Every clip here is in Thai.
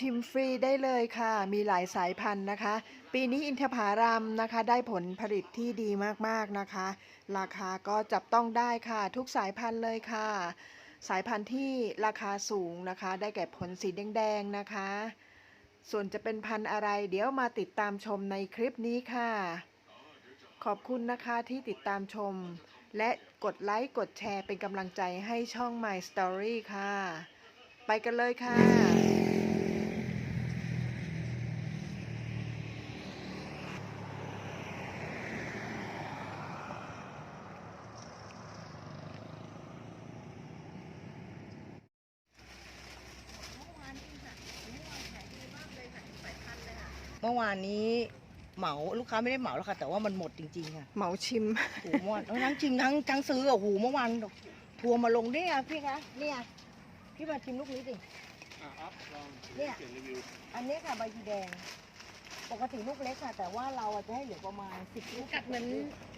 ชิมฟรีได้เลยค่ะ มีหลายสายพันธุ์นะคะ ปีนี้อินทผลัมนะคะ ได้ผลผลิตที่ดีมากๆนะคะ ราคาก็จับต้องได้ค่ะ ทุกสายพันธุ์เลยค่ะ สายพันธุ์ที่ราคาสูงนะคะ ได้แก่ผลสีแดงๆนะคะ ส่วนจะเป็นพันธุ์อะไร เดี๋ยวมาติดตามชมในคลิปนี้ค่ะ ขอบคุณนะคะที่ติดตามชม และกดไลค์กดแชร์เป็นกำลังใจให้ช่อง My Story ค่ะ ไปกันเลยค่ะ เมื่อวานนี้เหมาลูกค้าไม่ได้เหมาแล้วค่ะ แต่ว่ามันหมดจริงๆค่ะเหมาชิมโอ้โหเมื่อวานทั้งชิมทั้งทั้งซื้ออะโอ้โหเมื่อวานทัวร์มาลงเนี่ยพี่คะเนี่ยพี่มาชิมลูกนี้สิอะอัพลองเนี่ยเขียนรีวิวอันนี้ค่ะใบชีแดง ปกติลูกเล็กค่ะ แต่ว่าเราอะจะให้เหลือประมาณสิบลูกกัดเหมือน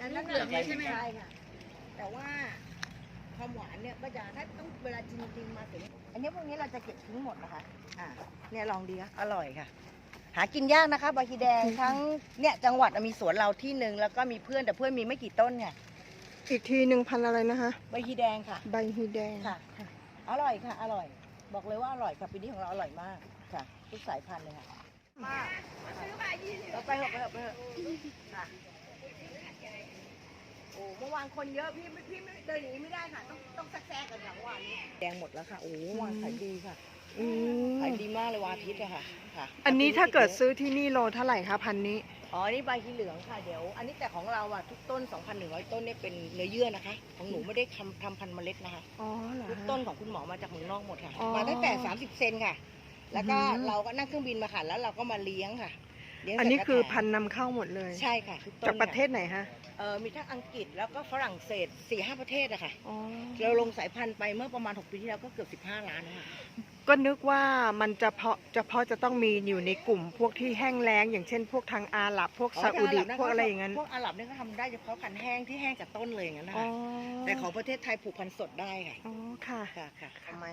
อันนั้นลูกเหลืองเลยใช่ไหมคะใช่ค่ะ แต่ว่าความหวานเนี่ยก็จะถ้าต้องเวลาชิมจริงมาถึงอันนี้พวกนี้เราจะเก็บทิ้งหมดนะคะ อ่าเนี่ยลองดีนะอร่อยค่ะ หากินยากนะคะใบชีแดงทั้งเนี่ยจังหวัดมีสวนเราที่หนึ่งแล้วก็มีเพื่อนแต่เพื่อนมีไม่กี่ต้นเนี่ยอีกทีหนึ่งพันอะไรนะคะ ใบชีแดงค่ะ ใบฮีแดงค่ะ อร่อยค่ะ อร่อย บอกเลยว่าอร่อยค่ะปีนี้ของเราอร่อยมากค่ะทุกสายพันธุ์เลยค่ะมากเราไปเถอะไปเถอะไปเถอะค่ะโอ้เมื่อวานคนเยอะพี่ไม่พี่ไม่เดินอย่างนี้ไม่ได้ค่ะ ต้องต้องแทรกๆกันค่ะเมื่อวานนี้แดงหมดแล้วค่ะโอ้เมื่อวานขายดีค่ะ อืมขายดีมากเลยวันอาทิตย์อะค่ะค่ะอันนี้ถ้าเกิดซื้อที่นี่โลเท่าไหร่คะพันนี้ อ๋ออันนี้ใบที่เหลืองค่ะเดี๋ยว อันนี้แต่ของเราอะทุกต้น 2,100 ต้นเนี่ยเป็นเนื้อเยื่อนะคะ ของหนูไม่ได้ทำทำพันธุ์เมล็ดนะคะ อ๋อเหรอทุกฮะต้นของคุณหมอมาจากเมืองนอกหมดค่ะ อ๋อมาตั้งแต่ 30 เซนค่ะ แล้วก็อือหือ เราก็นั่งเครื่องบินมาค่ะ แล้วเราก็มาเลี้ยงค่ะ เลี้ยงอันนี้ใส่กระคือถางพันธุ์นำเข้าหมดเลย ใช่ค่ะทุกต้นจากประเทศไหนฮะเออมีทั้งอังกฤษแล้วก็ฝรั่งเศส4ี่ห้าประเทศอะค่ะ อ๋อเราลงสายพันธุ์ไปเมื่อประมาณ 6 ปีที่แล้วก็เกือบ 15 ล้านนะคะก็นึกว่ามันจะเพาะจะเพาะจะต้องมีอยู่ในกลุ่มพวกที่แห้งแล้ง อย่างเช่น พวกทางอาหรับพวกซาอุดิพวกอะไรอย่างนั้นพวกอาหรับเนี่ยก็ทำได้เฉพาะพันธุ์แห้งที่แห้งจากต้นเลยอย่างนั้นนะอ๋อคะแต่ของประเทศไทยปลูกพันธุ์สดได้ค่ะ อ๋อค่ะค่ะค่ะ ทำไม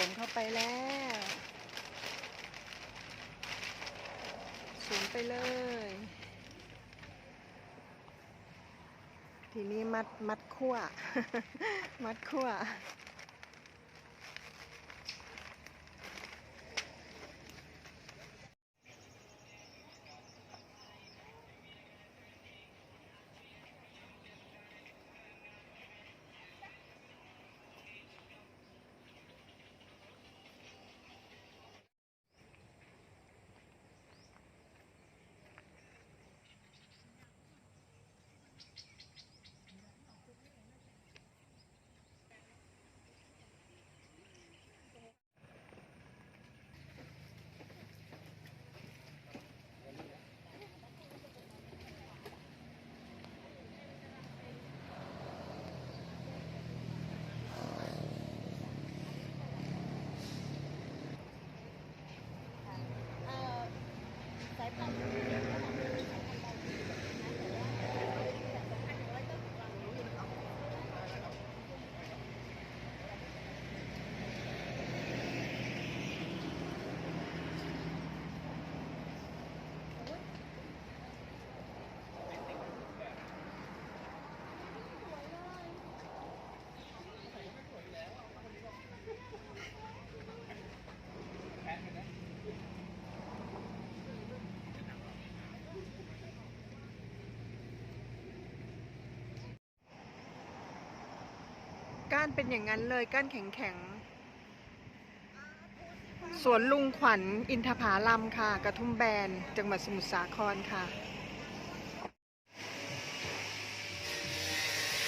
วมเข้าไปแล้วสวมไปเลย ทีนี้มัดมัดขั้วมัดขั้ว สา ก้านเป็นอย่างนั้นเลยก้านแข็งแข็งๆ สวนลุงขวัญอินทผาลัมค่ะ กระทุ่มแบน จังหวัดสมุทรสาครค่ะ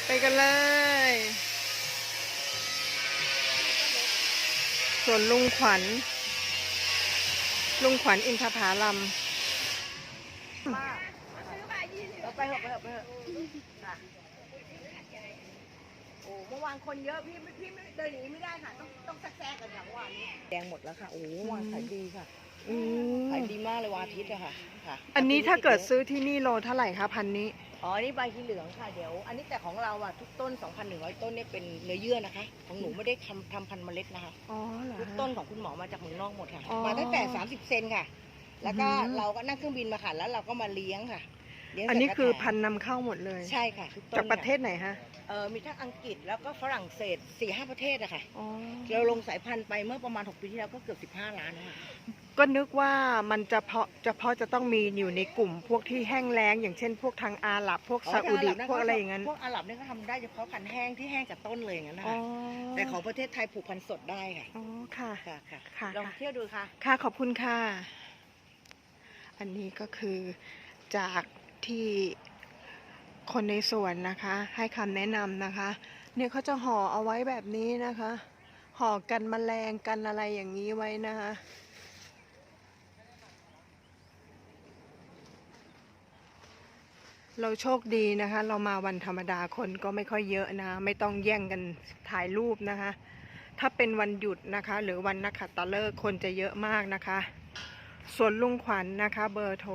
ไปกันเลยส่วนลุงขวัญ ลุงขวัญอินทผาลัมมากเราไปเถอะไปเถอะไปเถอะค่ะโอ้ เมื่อวานคนเยอะพี่ไม่พี่ไม่เดินอย่างนี้ไม่ได้ค่ะ ต้องต้องแทรกๆกันอย่างเมื่อวานนี้แดงหมดแล้วค่ะ โอ้เมื่อวานขายดีค่ะอืมขายดีมากเลยวันอาทิตย์อะค่ะค่ะอันนี้ถ้าเกิดซื้อที่นี่โลเท่าไหร่คะพันนี้ อ๋ออันนี้ใบที่เหลืองค่ะเดี๋ยว อันนี้แต่ของเราอะทุกต้น 2,100 ต้นเนี่ยเป็นเนื้อเยื่อนะคะ ของหนูไม่ได้ทำทำพันธุ์เมล็ดนะคะ อ๋อเหรอทุกฮะต้นของคุณหมอมาจากเมืองนอกหมดค่ะอ๋อมาตั้งแต่ 30 เซนค่ะ แล้วก็อืมเราก็นั่งเครื่องบินมาค่ะ แล้วเราก็มาเลี้ยงค่ะ เลี้ยงอันนี้เสร็จคือก็แถมพันธุ์นำเข้าหมดเลย ใช่ค่ะทุกต้นจากประเทค่ศไหนฮะเออมีทั้งอังกฤษแล้วก็ฝรั่งเศส4ี่ห้าประเทศอะค่ะ อ๋อเราลงสายพันธุ์ไปเมื่อประมาณ 6 ปีที่แล้วก็เกือบ 15 ล้านแล้วค่ะก็นึกว่ามันจะเพาะจะเพาะจะต้องมีอยู่ในกลุ่ม พวกที่แห้งแล้ง อย่างเช่น พวกทางอาหรับพวกซาอุดิพวกอะไรอย่างนั้นพวกอาหรับเนี่ยเขาทำได้เฉพาะพันธุ์แห้งที่แห้งจากต้นเลยอย่างนั้นนะอ๋อคะแต่ของประเทศไทยปลูกพันธุ์สดได้ค่ะอ๋อค่ะ ค่ะค่ะค่ะ ลองเที่ยวดูค่ะ ค่ะขอบคุณค่ะ อันนี้ก็คือจาก ที่คนในสวนนะคะ ให้คำแนะนำนะคะ เนี่ยเขาจะห่อเอาไว้แบบนี้นะคะ ห่อกันแมลงกันอะไรอย่างนี้ไว้นะคะ เราโชคดีนะคะ เรามาวันธรรมดาคนก็ไม่ค่อยเยอะนะ ไม่ต้องแย่งกันถ่ายรูปนะคะ ถ้าเป็นวันหยุดนะคะ หรือวันนักขัตฤกษ์คนจะเยอะมากนะคะ ส่วนลุงขวัญนนะคะ เบอร์โทร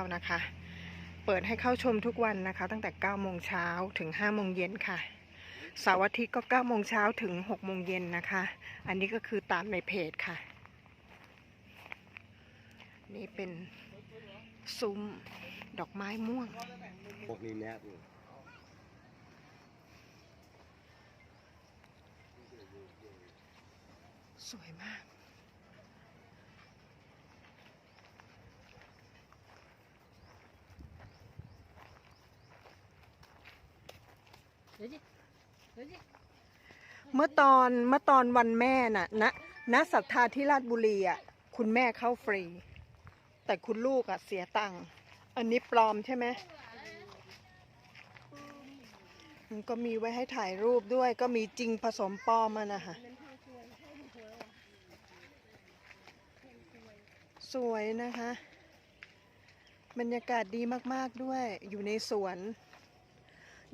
0614459909 นะคะ เปิดให้เข้าชมทุกวันนะคะ ตั้งแต่ 9 โมงเช้าถึง 5 โมงเย็นค่ะเสาร์อาทิตย์ก็ 9 โมงเช้าถึง 6 โมงเย็นนะคะ อันนี้ก็คือตามในเพจค่ะ นี่เป็นซุ้มดอกไม้ม่วง พวกนี้แนบอยู่สวยมาก เมื่อตอนเมื่อตอนวันแม่น่ะณณศรัทธาที่ราชบุรีอะคุณแม่เข้าฟรี แต่คุณลูกอะเสียตังค์อันนี้ปลอมใช่ไหมมันก็มีไว้ให้ถ่ายรูปด้วย ก็มีจริงผสมปลอมมานะคะสวยนะคะ บรรยากาศดีมาก ๆ ด้วยอยู่ในสวน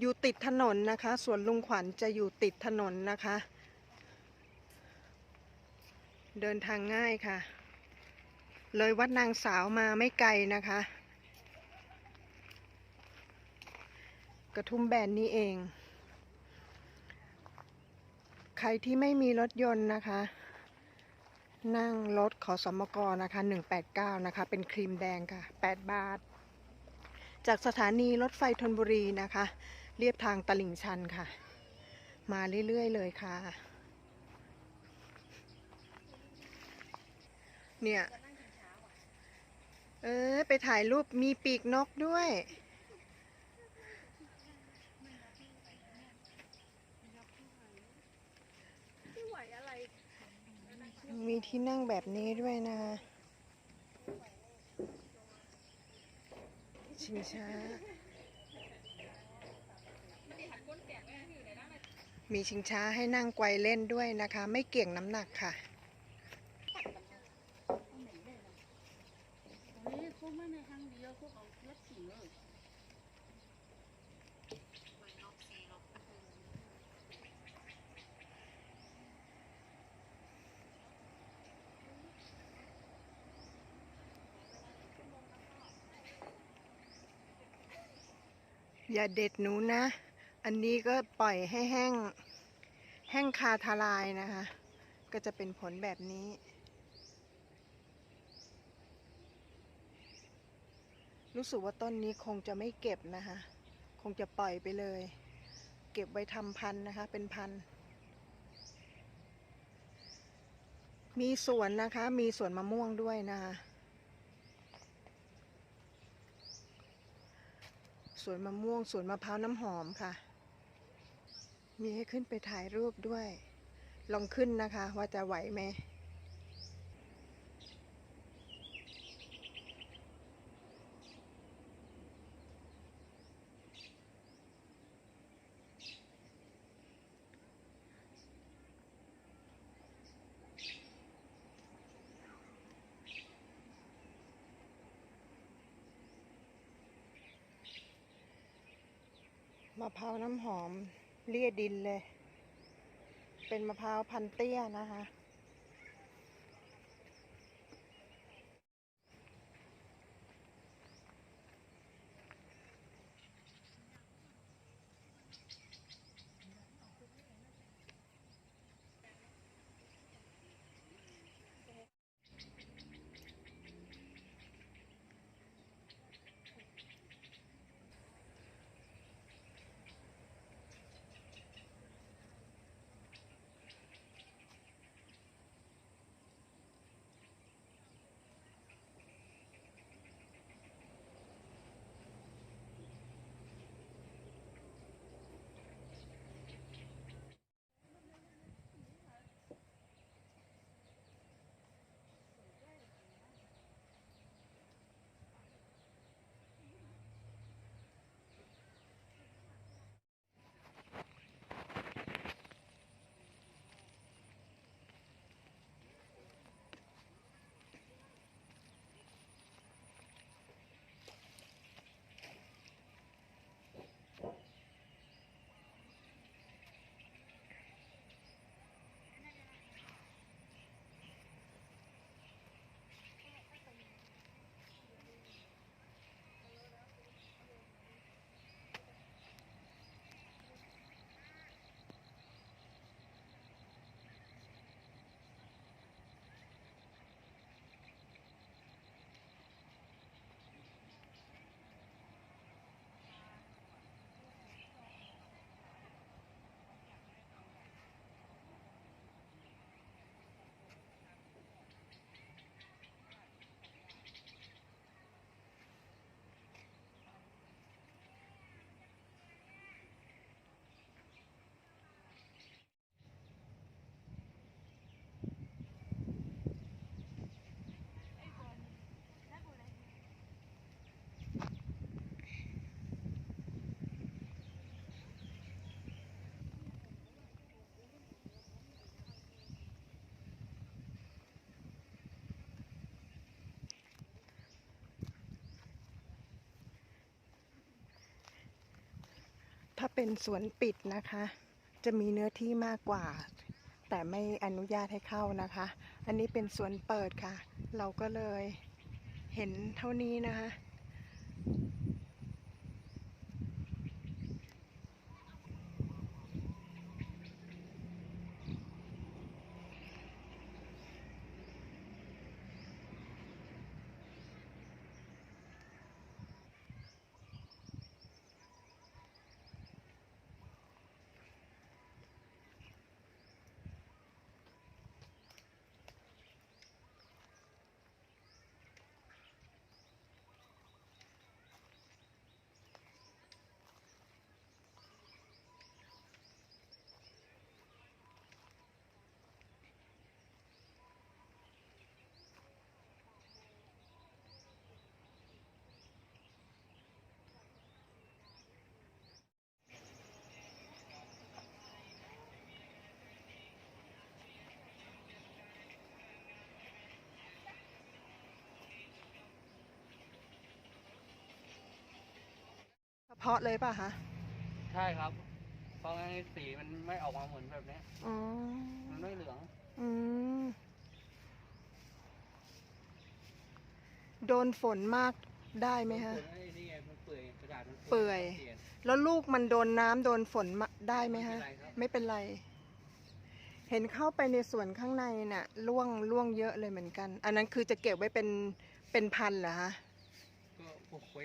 อยู่ติดถนนนะคะสวนลุงขวัญจะอยู่ติดถนนนะคะ เดินทางง่ายค่ะ เลยวัดนางสาวมาไม่ไกลนะคะ กระทุ่มแบนนี้เอง ใครที่ไม่มีรถยนต์นะคะ นั่งรถขอสมกนะคะ 189 นะคะ เป็นครีมแดงค่ะ 8 บาทจากสถานีรถไฟธนบุรีนะคะ เรียบทางตลิ่งชันค่ะ มาเรื่อย ๆ เลยค่ะ เนี่ย เออไปถ่ายรูปมีปีกนกด้วย มีที่นั่งแบบนี้ด้วยนะชิงช้า มีชิงช้าให้นั่งไกวเล่นด้วยนะคะ ไม่เกี่ยงน้ำหนักค่ะ อย่าเด็ดหนูนะ อันนี้ก็ปล่อยให้แห้ง แห้งคาทลายนะคะ ก็จะเป็นผลแบบนี้ รู้สึกว่าต้นนี้คงจะไม่เก็บนะคะ คงจะปล่อยไปเลย เก็บไว้ทำพันนะคะ เป็นพัน มีสวนนะคะ มีสวนมะม่วงด้วยนะคะสวนมะม่วงสวนมะพร้าวน้ำหอมค่ะ มีให้ขึ้นไปถ่ายรูปด้วย ลองขึ้นนะคะ ว่าจะไหวไหมมะพร้าวน้ำหอม เลี่ยดินเลย เป็นมะพร้าวพันเตี้ยนะคะ ถ้าเป็นสวนปิดนะคะ จะมีเนื้อที่มากกว่า แต่ไม่อนุญาตให้เข้านะคะ อันนี้เป็นสวนเปิดค่ะ เราก็เลยเห็นเท่านี้นะคะ เฉพาะเลยป่ะคะใช่ครับ เพราะงั้นสีมันไม่ออกมาเหมือนแบบเนี้ยอ๋อมันไม่เหลือง อืมโดนฝนมากได้ไหมคะไอ้นี่ไงมันเปื่อยกระดาษมันเปื่อยปลี่นแล้วลูกมันโดนน้ำโดนฝนมาได้ไหมไม่คะเป็นไรครับไม่เป็นไร เห็นเข้าไปในสวนข้างในน่ะล่วงล่วงเยอะเลยเหมือนกัน อันนั้นคือจะเก็บไว้เป็นเป็นพันเหรอคะ ก็พวกเว้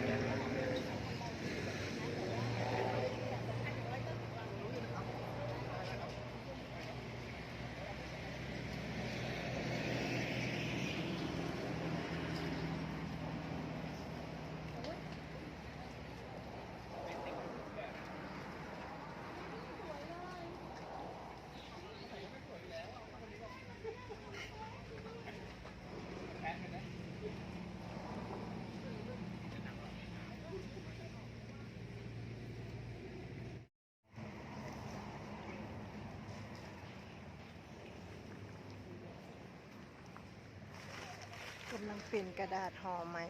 กำลังเปลี่ยนกระดาษห่อใหม่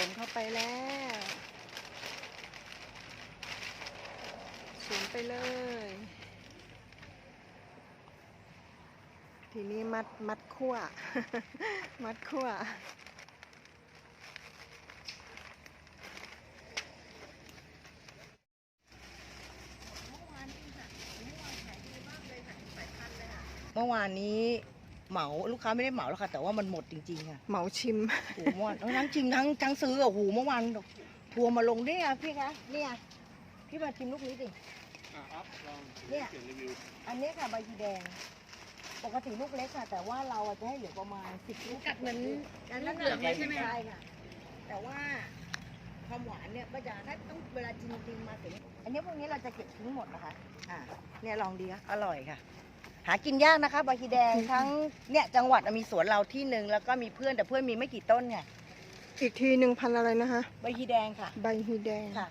วมเข้าไปแล้วสวมไปเลย ทีนี้มัดมัดขั้วมัดขั้วเมื่อวานนี้ เหมาลูกค้าไม่ได้เหมาแล้วค่ะ แต่ว่ามันหมดจริงๆค่ะเหมาชิมโอ้โหเมื่อวานทั้งชิมทั้งทั้งซื้ออะโอ้โหเมื่อวานทัวร์มาลงเนี่ยพี่คะเนี่ยพี่มาชิมลูกนี้สิอะอัพลองเนี่ยเขียนรีวิวอันนี้ค่ะใบยีแดง ปกติลูกเล็กค่ะ แต่ว่าเราอะจะให้เหลือประมาณสิบลูกกัดเหมือนอันนั้นเหลืองเลยใช่ไหมใช่ค่ะ แต่ว่าความหวานเนี่ยก็จะถ้าต้องเวลาจริงๆมาถึงอันนี้พวกนี้เราจะเก็บทิ้งหมดนะคะ อ่า เนี่ยลองดีค่ะอร่อยค่ะ หากินยากนะคะใบยีแดงทั้งเนี่ยจังหวัดอะมีสวนเราที่หนึ่งแล้วก็มีเพื่อนแต่เพื่อนมีไม่กี่ต้นค่ะอีกทีหนึ่งพันอะไรนะคะใบยีแดงค่ะ ใบฮีแดง ค่ะ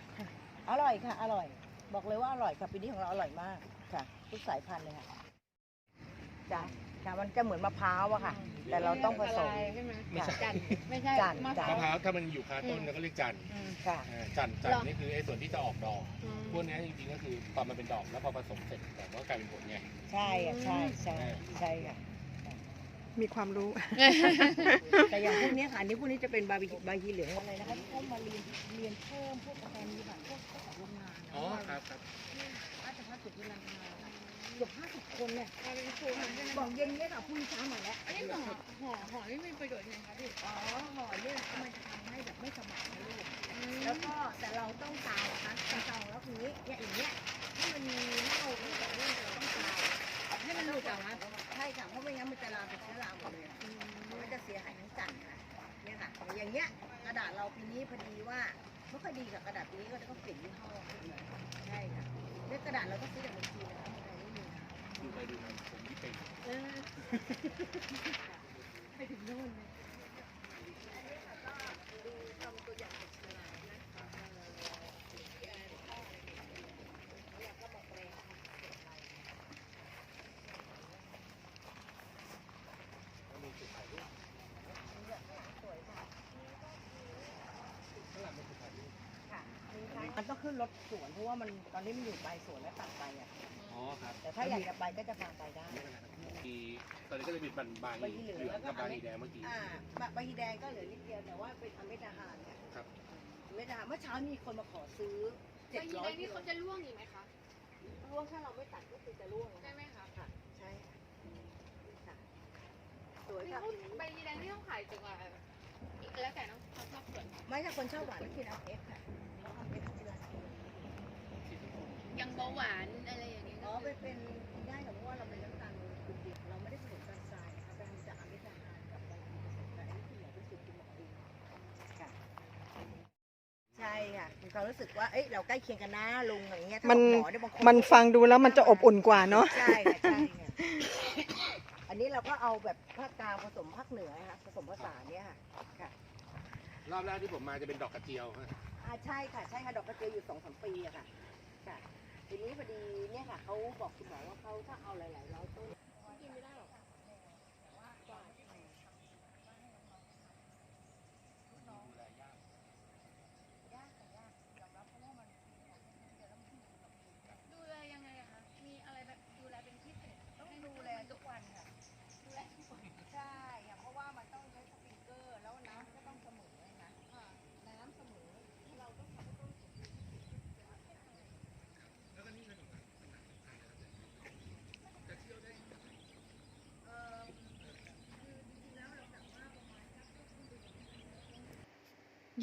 อร่อยค่ะ อร่อย บอกเลยว่าอร่อยค่ะปีนี้ของเราอร่อยมากค่ะทุกสายพันธุ์เลยค่ะจ้ะ ค่ะมันจะเหมือนมะพร้าวอะค่ะ แต่เราต้องผสม ใช่ไหมไม่ใช่ จันทร์ไม่ใช่จันทร์ มะพจัร้านวทร์มะพร้าวถ้ามันอยู่คาต้นเราก็เรียกจันทร์ค่ะ อ่าจันทร์จันทร์นี่คือไอ้ส่วนที่จะออกดอก อืม พวกนี้จริงๆก็คือตอนมันเป็นดอกแล้วพอผสมเสร็จแบบว่ากลายเป็นผลไง ใช่อะใช่ใช่ใช่ค่ะ มีความรู้ แต่อย่างพวกเนี้ยค่ะอันนี้พวกนี้จะเป็นบาร์บีคิวบาร์บีคิวเหลืองอะไรนะคะที่เขามาเรียนเรียนเพิ่มพวกกาแฟนี้ค่ะพวกพวกของโรงงานนะอ๋อครับครับราชพัฒน์สุรินันทนาค่ะ เกือบห้าสิบคนเนี่ยมาเป็นครูค่ะใช่ไหมบอกเย็นเนี่ยค่ะพรุ่งนี้เช้าหน่อยแล้วอันนี้ห่อห่อห่อนี่มีประโยชน์ยังไงคะพี่อ๋อห่อเนี่ยมันจะทำให้แบบไม่สมัครนะลูกแล้วก็แต่เราต้องตายนะคะต้องตายแล้วทีนี้เนี่ยอย่างเงี้ยถ้ามันมีเน่าหรือแบบเรื่องเราต้องตายให้มันหลุดออกมาใช่ค่ะเพราะไม่งั้นมันจะลามไปเชื้อราหมดเลยมันจะเสียหายทั้งจันทร์ค่ะเนี่ยค่ะอย่างเงี้ยกระดาษเราปีนี้พอดีว่าไม่ค่อยดีกับกระดาษปีนี้ก็จะต้องเปลี่ยนยี่ห้อใช่ค่ะเนี่ยกระดาษเราก็ซื้อจากเมืองจีนนะคะ ดูไปดูมาผมที่เป็นเออไปถึงโน่นเลยมันต้องขึ้นรถสวนเพราะว่ามันตอนนี้มันอยู่ปลายสวนแล้วตัดไปอะ อ๋อครับแต่ถ้าอยากจะไปก็จะพาไปได้มีตอนนี้ก็จะมีบันบานใบที่เหลืองเหลือแล้วงก็กับบานอันนี้แดงเมื่อกี้อ่าบะใบแดงก็เหลือนิดเดียวแต่ว่าเป็นอเมทหารเนี่ยครับอเมทหารเมื่อเช้ามีคนมาขอซื้อใบเจ็ดยีร้แดอยงนี่เขาจะร่วงอีกไหมคะร่วงถ้าเราไม่ตัดก็คือจะร่วงใช่ไหมคะค่ะใช่ค่ะสวยนี่ค่ะเขาใบยีแดงนี่ต้องขายจุกอะแล้วแต่น้องเขาชอบส่วนไม่ถ้าคนชอบหวานก็กินเอาเอฟค่ะเอาเอฟที่ร้านยังเบาหวานอะไรอย่างเงี้ย อ๋อเป็นเป็นได้ค่ะเพราะว่าเราเป็นน้ำตาลกลุ่มเดียวเราไม่ได้ผสมกันทรายนะคะเป็นจากอเมทหารกับใบผสมกันอันนี้คุณหมอเป็นสูตรคุณหมอเองค่ะ ใช่ค่ะมีความรู้สึกว่า เอ้ยเราใกล้เคียงกันนะลุงอะไรเงี้ยถ้ามัน หอเยบางคมันฟังดูแล้วมันจะอบอุ่นกว่าเนาะ ใช่ค่ะใช่ค่ะอันนี้เราก็เอาแบบภาคกลางผสมภาคเหนือนะคะผสมผสานเนี่ยค่ะค่ะรอบแรกที่ผมมาจะเป็นดอกกระเจียวฮะอ่าใช่ค่ะใช่ค่ะดอกกระเจียวอยู่สองสามปีอะค่ะค่ะ ทีนี้พอดีเนี่ยค่ะเขาบอกคุณหมอว่าเขาถ้าเอาหลายๆร้อยต้นกินไม่ได้หรอก ดูแลยังไงอะคะ มีอะไรแบบดูแลเป็นพิเศษ ต้องดูแลทุกวันค่ะ ดูแลทุกคน ใช่ค่ะเพราะว่ามันต้องใช้สปริงเกอร์ แล้วน้ำก็ต้องเสมอนะคะน้ำเสมอเราต้องทำให้ต้นสมบูรณ์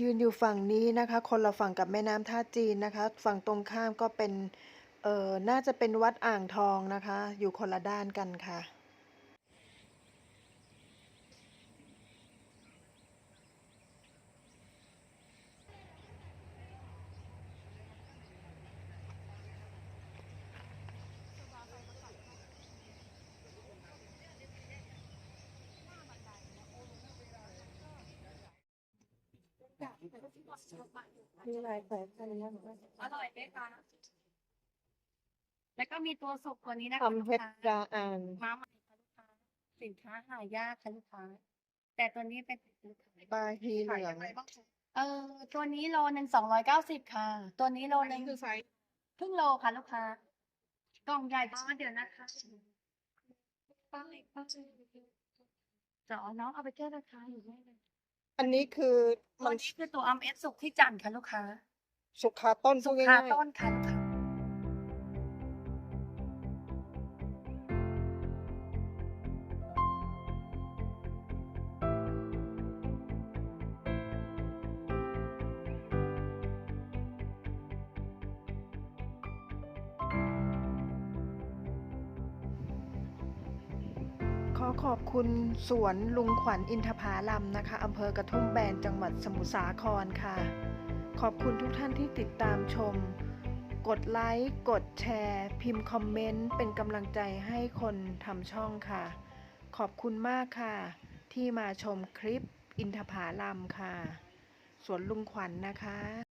ยืนอยู่ฝั่งนี้นะคะ คนละฝั่งกับแม่น้ำท่าจีนนะคะ ฝั่งตรงข้ามก็เป็น เอ่อน่าจะเป็นวัดอ่างทองนะคะ อยู่คนละด้านกันค่ะ มีหลายสายพันธุ์มากอร่อยไหมคะแล้วก็มีตัวสุกตัวนี้นะคะทำเพชรดาอ่านมาใหม่ค่ะลูกค้าสินค้าหายากค่ะลูกค้า แต่ตัวนี้เป็นสินค้าปลาฮีเหลืองเออตัวนี้โลหนึ่งสองร้อยเก้าสิบค่ะ ตัวนี้โลหนึ่งคือไซส์ครึ่งโลค่ะลูกค้ากล่องใหญ่มากเดี๋ยวนะคะป้ายป้ายเดี๋ยวเอาน้องเอาไปแก้ราคาอยู่ได้เลย อันนี้คือตัมัวนนี้คือตัวอัมเอสสุกที่จันทร์ค่ะลูกค้า สุกคาต้นสุพูกดคาง่ายต้นค่ะลูกค้า ขอขอบคุณสวนลุงขวัญอินทผาลัมนะคะอำเภอกระทุ่มแบนจังหวัดสมุทรสาครค่ะ ขอบคุณทุกท่านที่ติดตามชม กดไลค์ กดแชร์ พิมพ์คอมเมนต์ เป็นกำลังใจให้คนทำช่องค่ะ ขอบคุณมากค่ะ ที่มาชมคลิปอินทผาลัมค่ะ สวนลุงขวัญนะคะ